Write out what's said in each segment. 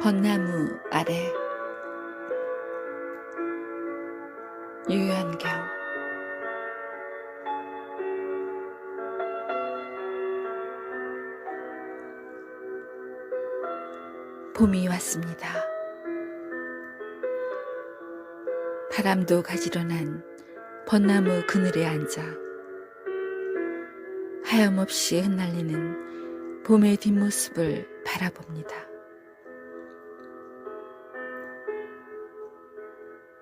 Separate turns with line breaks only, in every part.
벚나무 아래 유연경 봄이 왔습니다. 바람도 가지러 난 벚나무 그늘에 앉아 하염없이 흩날리는 봄의 뒷모습을 바라봅니다.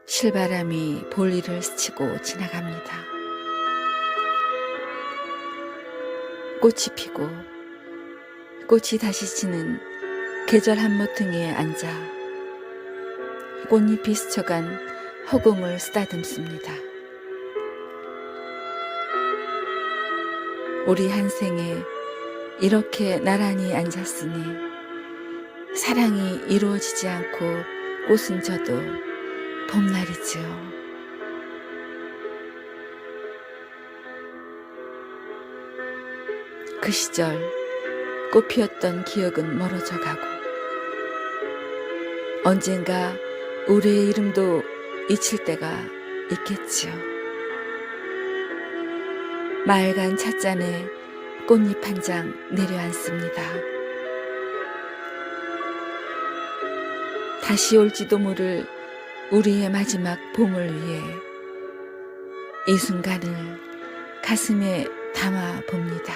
실바람이 볼일을 스치고 지나갑니다. 꽃이 피고 꽃이 다시 지는 계절 한모퉁이에 앉아 꽃잎이 스쳐간 허공을 쓰다듬습니다. 우리 한 생에 이렇게 나란히 앉았으니 사랑이 이루어지지 않고 꽃은 져도 봄날이지요. 그 시절 꽃 피었던 기억은 멀어져 가고 언젠가 우리의 이름도 잊힐 때가 있겠지요. 맑은 찻잔에 꽃잎 한 장 내려앉습니다. 다시 올지도 모를 우리의 마지막 봄을 위해 이 순간을 가슴에 담아 봅니다.